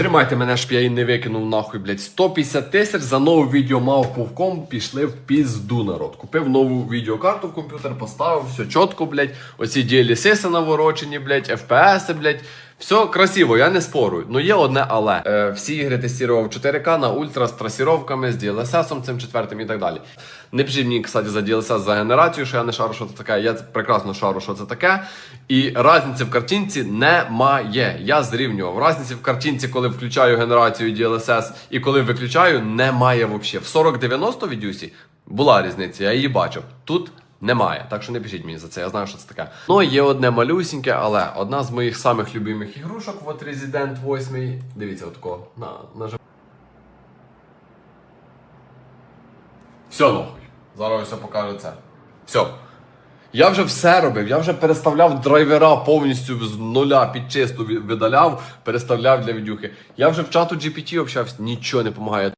Тримайте мене, щоб я її не викинув нахуй, блядь. 150 тисяч за нове відео мав повком, пішли в пізду народ. Купив нову відеокарту в комп'ютер, поставив, все чітко, блядь. Оці DLSS наворочені, блядь, FPS, блядь. Все красиво, я не спорую. Ну є одне але. Е, всі ігри тестував 4К на ультра з трасіровками, з DLSS цим четвертим і так далі. Не пишіть мені, кстати, за DLSS за генерацію, що я не шару, що це таке. Я прекрасно шару, що це таке. І різниці в картинці немає. Я зрівнював. Різниці в картинці, коли включаю генерацію DLSS і коли виключаю, немає взагалі. В 4090 від UC була різниця, я її бачив. Тут немає. Так що не пишіть мені за це, я знаю, що це таке. Ну, є одне малюсіньке, але одна з моїх самих любимих ігрушок, от Resident 8. Дивіться, отко. На, нажим. Все нахуй. Зараз все покажу це. Все. Я вже все робив, я вже переставляв драйвера повністю з нуля під чисту видаляв, переставляв для відюхи. Я вже в чату GPT общався, нічого не допомагає.